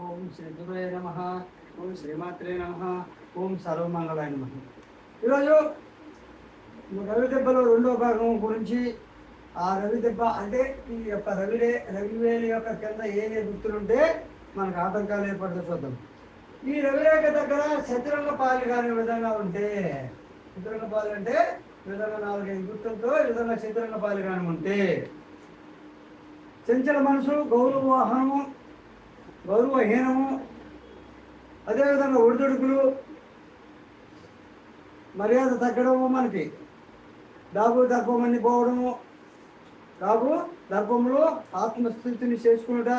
ఓం శ్రీ గురువే నమ. ఓం శ్రీమాత్రే నమ. ఓం సర్వమంగళాయ నమ. ఈరోజు రవి దెబ్బలో రెండో భాగం గురించి ఆ రవి దెబ్బ అంటే ఈ యొక్క రవిడే రవివేలు యొక్క కింద ఏ గుర్తులుంటే మనకు ఆటంకాలు ఏర్పడితే చూద్దాం. ఈ రవిరేఖ దగ్గర శత్రుంగ పాలు కాని విధంగా ఉంటే శత్రుంగ పాలు అంటే విధంగా నాలుగైదు గుర్తులతో ఈ విధంగా శత్రుంగ పాలు కాని ఉంటే చంచల మనసు గౌరవ వాహనము గౌరవహీనము అదేవిధంగా ఒడిదొడుకులు మర్యాద తగ్గడము మనకి. డాబు దర్పమని పోవడము డాబు దర్పంలో ఆత్మస్థితిని చేసుకునుట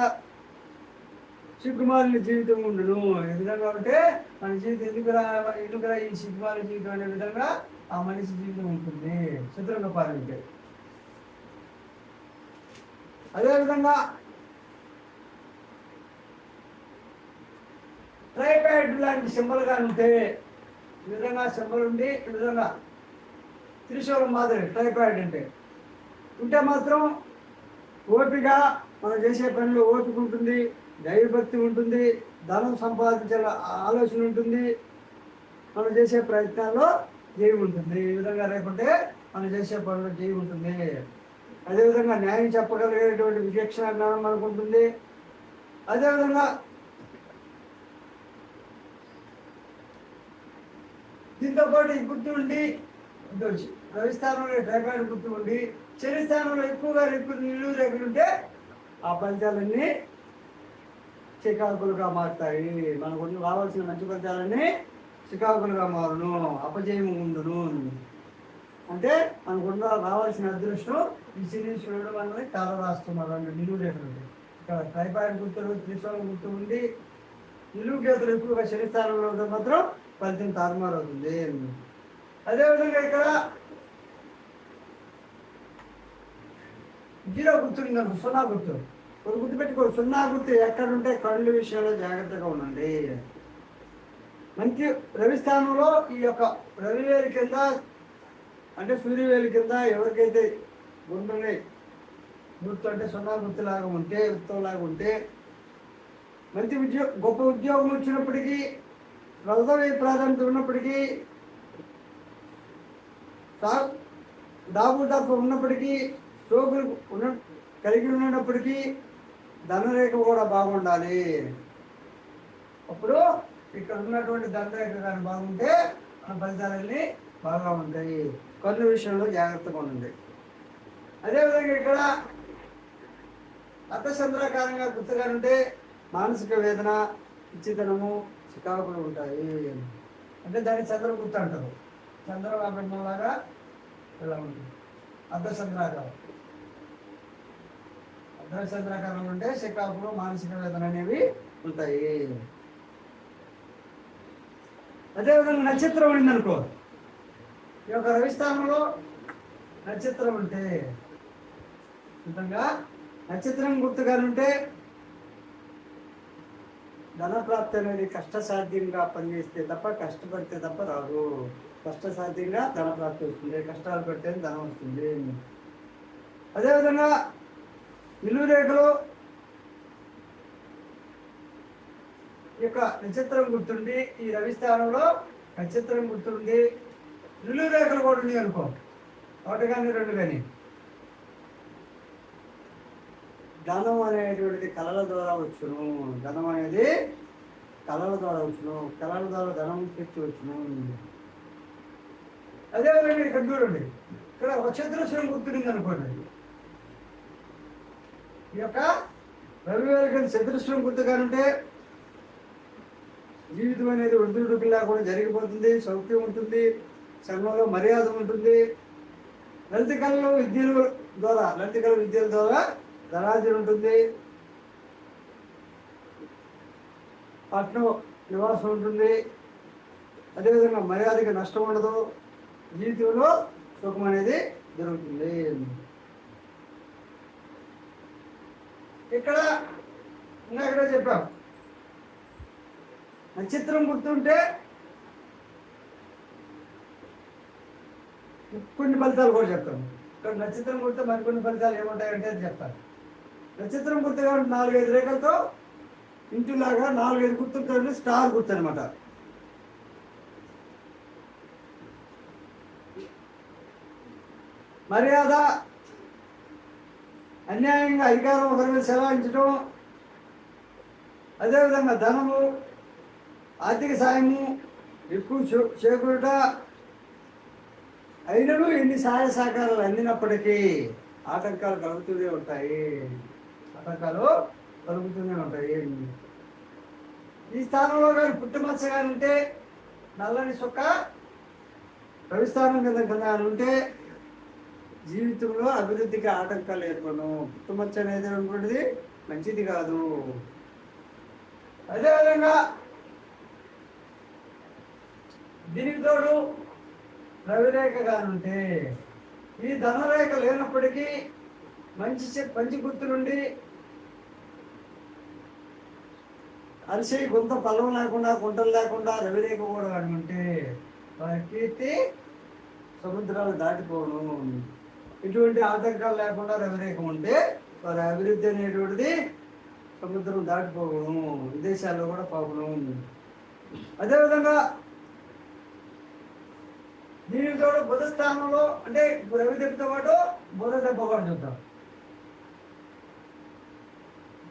సిగ్గుమాలిన జీవితం ఉండును ఏ విధంగా ఉంటే మన జీవితం ఎందుకురా ఎందుకురా ఈ సిగ్గుమాలిన జీవితం అనే విధంగా ఆ మనిషి జీవితం ఉంటుంది. చతురంగ పాలింటే అదేవిధంగా రెండు సింబల్గా ఉంటే ఈ విధంగా సింబల్ ఉండి ఈ విధంగా త్రిశూలం మాదిరి ట్రైపాడ్ అంటే. ఉంటే మాత్రం ఓపిక మనం చేసే పనిలో ఓపిక ఉంటుంది దైవభక్తి ఉంటుంది ధనం సంపాదించాల ఆలోచన ఉంటుంది మనం చేసే ప్రయత్నాల్లో జయం ఉంటుంది. ఈ విధంగా లేకుంటే మనం చేసే పనిలో జయం ఉంటుంది. అదేవిధంగా న్యాయం చెప్పగలిగేటువంటి విచక్షణ జ్ఞానం మనకు ఉంటుంది. అదేవిధంగా దీంతో పాటు ఈ గుర్తు ఉండి రవిస్థానంలో వచ్చి రవి స్థానంలో గుర్తు ఉండి శని స్థానంలో ఎక్కువగా ఎక్కువ నిలువు రేకులు ఉంటే ఆ ఫలితాలన్నీ చికాకులుగా మారుతాయి. మనకు ఉన్న రావాల్సిన మంచి ఫలితాలన్నీ చికాకులుగా మారును. అపజయం ఉండును. అంటే మనకున్న రావాల్సిన అదృష్టం ఈ శని చూడడం అనేది కాల రాస్తున్నారు అంటే నిలువు రేఖలు ఇక్కడ ట్రైపాయిడ్ గుర్తులు త్రిశూలం గుర్తు ఉండి నిలువు గీతలు ఎక్కువగా శని స్థానంలో మాత్రం ఫలితం తారుమారు అవుతుంది. అదేవిధంగా ఇక్కడ జీరో గుర్తు ఉందనుకో సున్నా గుర్తు. ఒక గుర్తు పెట్టుకో సున్నా గుర్తు ఎక్కడుంటే కళ్ళు విషయంలో జాగ్రత్తగా ఉండండి. మంచి రవి స్థానంలో ఈ యొక్క రవివేలు కింద అంటే సూర్యవేలు కింద ఎవరికైతే గుండ్రని గుర్తు అంటే సున్నా గుర్తులాగా ఉంటే వృత్తంలాగా ఉంటే మంచి ఉద్యోగ గొప్ప ఉద్యోగం వచ్చినప్పటికీ రథవై ప్రాధాన్యత ఉన్నప్పటికీ దా- దాపు ఉన్నప్పటికీ సోకులు ఉన్న కలిగి ఉన్నప్పటికీ ధనరేఖ కూడా బాగుండాలి. అప్పుడు ఇక్కడ ఉన్నటువంటి ధనరేఖ కానీ బాగుంటే మన ఫలితాలన్నీ బాగా ఉంటాయి. కొన్ని విషయంలో జాగ్రత్తగా ఉండండి. అదేవిధంగా ఇక్కడ అర్థచంద్రాకారంగా గుర్తుగా ఉంటే మానసిక వేదన ఇచ్చితనము చికాకులు ఉంటాయి. అంటే దాన్ని చంద్ర గుర్తు అంటారు. చంద్రబాబు ఇలా ఉంటుంది. అర్ధచంద్రాకారం. అర్ధచంద్రాకారం ఉంటే చికాకులు మానసిక వేదన అనేవి ఉంటాయి. అదేవిధంగా నక్షత్రం ఉండిందనుకో ఈ యొక్క రవిస్థానంలో నక్షత్రం ఉంటే విధంగా నక్షత్రం గుర్తుగా ఉంటే ధనప్రాప్తి అనేది కష్టసాధ్యంగా పనిచేస్తే తప్ప కష్టపడితే తప్ప రాదు. కష్టసాధ్యంగా ధనప్రాప్తి వస్తుంది. కష్టాలు పడితే ధనం వస్తుంది. అదేవిధంగా నిలువు రేఖలో ఈ యొక్క నక్షత్రం గుర్తుండి ఈ రవి స్థానంలో నక్షత్రం గుర్తుండి నిలువు రేఖలు కూడా ఉన్నాయి అనుకో. ఒకటి కానీ రెండు కానీ. ధనం అనేటువంటిది కళల ద్వారా వచ్చును. ధనం అనేది కళల ద్వారా వచ్చును. కళల ద్వారా ధనం తెచ్చి వచ్చును. అదేవిధంగా ఇక్కడ చూడండి. ఇక్కడ ఒక చతురస్రం గుర్తునింది అనుకోండి. ఈ యొక్క రవివారి చతురస్రం గుర్తుగా ఉంటే జీవితం అనేది వృద్ధుడికి కూడా జరిగిపోతుంది సౌఖ్యం ఉంటుంది సంఘంలో మర్యాద ఉంటుంది. లలిత కళలో విద్యల ద్వారా లలిత కళ విద్యల ద్వారా ధనార్జన ఉంటుంది. పట్నం నివాసం ఉంటుంది. అదేవిధంగా మర్యాదకి నష్టం ఉండదు. జీవితంలో సుఖం అనేది జరుగుతుంది. ఇక్కడ ఇంకా ఇక్కడ చెప్పాం. నక్షత్రం గుర్తుంటే కొన్ని ఫలితాలు కూడా చెప్తాం. ఇక్కడ నక్షత్రం గుర్తు మరికొన్ని ఫలితాలు ఏముంటాయంటే చెప్పాలి. చెప్తాను నక్షత్రం గుర్తుగా నాలుగైదు రేఖలతో ఇంటిలాగా నాలుగైదు గుర్తులతో స్టార్ గుర్తు అనమాట మర్యాద అన్యాయంగా అధికారం ఒకరి మీద చెలాయించడం అదేవిధంగా ధనము ఆర్థిక సాయము ఎక్కువ చేకూరుట అయినను ఎన్ని సహాయ సహకారాలు అందినప్పటికీ ఆటంకాలు కలుగుతూనే ఉంటాయి. ఆటంకాలు కలుగుతూనే ఉంటాయి ఈ స్థానంలో కానీ పుట్టుమచ్చ కానీ ఉంటే నల్లని సుక్క రవిస్థానం కింద కింద కానీ ఉంటే జీవితంలో అభివృద్ధికి ఆటంకాలు ఏర్పడను. పుట్టుమచ్చ అనేది అనుకున్నది మంచిది కాదు. అదేవిధంగా దీనికి తోడు రవిరేఖ కానుంటే ఈ ధనరేఖ లేనప్పటికీ మంచి మంచి గుర్తు నుండి అరిసే గుంత పల్లం లేకుండా గుంటలు లేకుండా రవిరేఖ కూడా కానీ ఉంటే కీర్తి సముద్రాలు దాటిపోను. ఇటువంటి ఆటంకాలు లేకుండా రవిరేఖ ఉంటే వారి అభివృద్ధి అనేటువంటిది సముద్రం దాటిపోవడం విదేశాల్లో కూడా పోవడం అదేవిధంగా దీనితో బుధ స్థానంలో అంటే ఇప్పుడు రవి దెబ్బతో పాటు బుధ దెబ్బ కూడా చూద్దాం.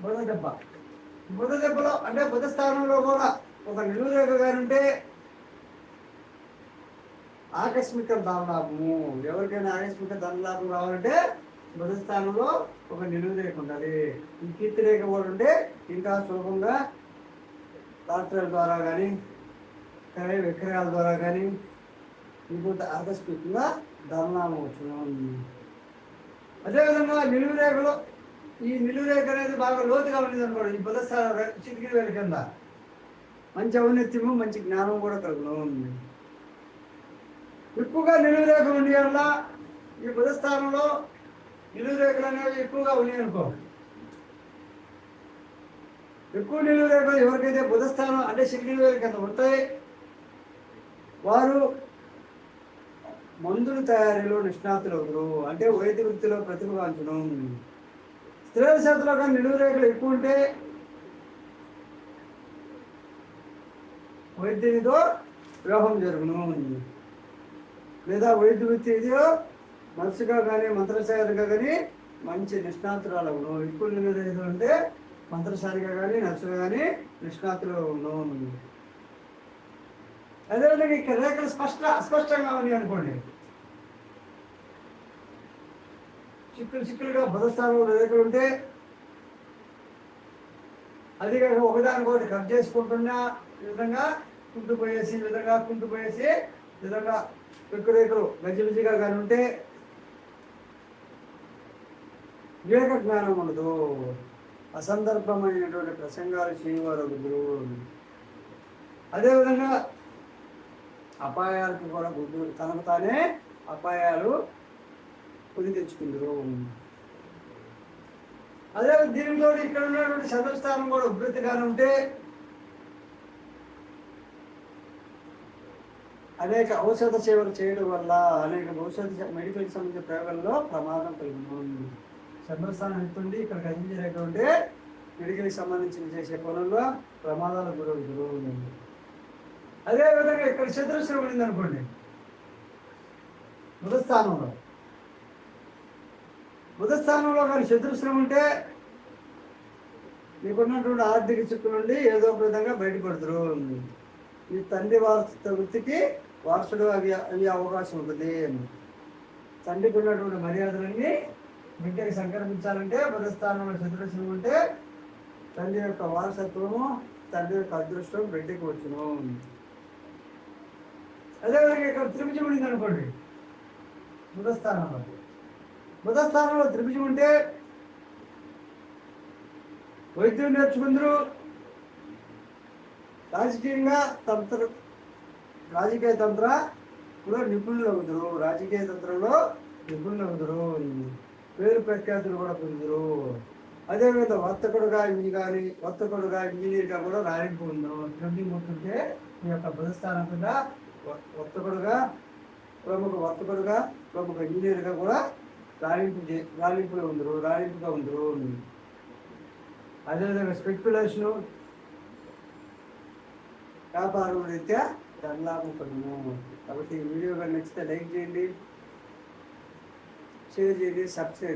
బుధ దెబ్బ. బుధ దెబ్బలో అంటే బుధ స్థానంలో కూడా ఒక నిలువురేఖ గారు ఉంటే ఆకస్మిక ధనలాభము. ఎవరికైనా ఆకస్మిక ధనలాభం రావాలంటే బుధ స్థానంలో ఒక నిలువురేఖ ఉండాలి. ఈ కీర్తిరేఖ కూడా ఉంటే ఇంకా సులభంగా డాక్టర్ల ద్వారా కానీ కానీ విక్రయాల ద్వారా కానీ ఇంకొంత ఆకస్మికంగా ధనలాభం వచ్చిన అదేవిధంగా నిలువురేఖలో ఈ నిలువు రేఖ అనేది బాగా లోతుగా ఉండేది అనుకోండి. ఈ బుధ స్థానం చిటికిరి వేల కింద. మంచి ఔన్నత్యము మంచి జ్ఞానం కూడా కలుగును ఎక్కువగా నిలువు రేఖ ఉండే వల్ల ఈ బుధస్థానంలో నిలువు రేఖలు అనేవి ఎక్కువగా ఉన్నాయి అనుకో. ఎక్కువ నిలువు రేఖలు ఎవరికైతే బుధ స్థానం అంటే శక్తి వేల కింద ఉంటాయి వారు మందుల తయారీలో నిష్ణాతులు అవుతారు అంటే వైద్య వృత్తిలో ప్రతిభగాంచడం స్త్రీల చేతిలో కానీ నిలువు రేఖలు ఎక్కువ ఉంటే వైద్యునితో వివాహం జరుగును. లేదా వైద్య వృత్తిలో మనసుగా కానీ మంత్రసారిగా కానీ మంచి నిష్ణాతురాలు అవును ఎక్కువ నిలువు రేఖలు ఉంటే మంత్రసారిగా కానీ నర్సుగా కానీ నిష్ణాతులు అవును. అదేవిధంగా ఇక్కడ రేఖలు స్పష్ట అస్పష్టంగా ఉన్నాయి అనుకోండి. చిక్కులు చిక్కులుగా బుధస్థానంలో రేఖలు ఉంటే అది కాక ఒకదానికొకటి కట్ చేసుకుంటున్నా ఈ విధంగా కుంటుపోయేసి విధంగా కుంటుపోయేసి విధంగా ఎక్కువ రేఖలు గజిబిజిగా కానీ ఉంటే వివేక జ్ఞానం ఉండదు. అసందర్భమైనటువంటి ప్రసంగాలు చేయవారు గురువు. అదేవిధంగా అపాయాలకు కూడా గుర్తు తనకు తానే అపాయాలు కొని తెచ్చుకుందరు అదే దీనిలో ఇక్కడ ఉన్నటువంటి చతుర్స్థానం కూడా ఉద్ధృతిగానే ఉంటే అనేక ఔషధ సేవలు చేయడం వల్ల అనేక ఔషధ మెడికల్ సంబంధించిన ప్రయోగాల్లో ప్రమాదం కలుగును. చంద్రస్థానం ఎత్తుండి ఇక్కడ కనిపించేటటువంటి మెడికల్కి సంబంధించిన చేసే పనుల్లో ప్రమాదాలు గురవు గురవుతుంది అదేవిధంగా ఇక్కడ చతురస్రం ఉండింది అనుకోండి మృతస్థానంలో. బుధస్థానంలో కానీ శత్రుశ్రమ ఉంటే మీకున్నటువంటి ఆర్థిక చిక్కు నుండి ఏదో ఒక విధంగా బయటపడతారు. ఈ తండ్రి వారసత్వ వృత్తికి వారసుడు అవి అవి అవకాశం ఉంటుంది. తండ్రికి ఉన్నటువంటి మర్యాదలన్నీ బిడ్డకి సంక్రమించాలంటే బుధస్థానంలో శత్రుశ్రమ ఉంటే తండ్రి యొక్క వారసత్వము తండ్రి యొక్క అదృష్టం బిడ్డకి వచ్చును. అదేవిధంగా ఇక్కడ తిరుపతి ఉండింది అనుకోండి బుధస్థానంలో బుధస్థానంలో త్రిభుజం ఉంటే వైద్యం నేర్చుకుందరు. రాజకీయంగా తంత్ర రాజకీయ తంత్ర కూడా నిపుణులు అవుతారు రాజకీయ తంత్రంలో నిపుణులు అవుతారు పేరు ప్రఖ్యాతులు కూడా పొందుతారు అదేవిధంగా వర్తకుడుగా ఇంజి కానీ వర్తకుడుగా ఇంజనీర్గా కూడా రాణింపు ఉందాం త్రిభుజం గుర్తుంటే మీ యొక్క బుధస్థానం కింద వర్తకుడుగా ప్రముఖ వర్తకుడుగా ప్రముఖ ఇంజనీర్గా కూడా రాణింపు రాణింపులో ఉందరు రాణింపుగా ఉందరు అదేవిధంగా స్పెక్యులేషను వ్యాపారం రీత్యా ధనలాభం కలుగు కాబట్టి ఈ వీడియో కానీ నచ్చితే లైక్ చేయండి షేర్ చేయండి సబ్స్క్రైబ్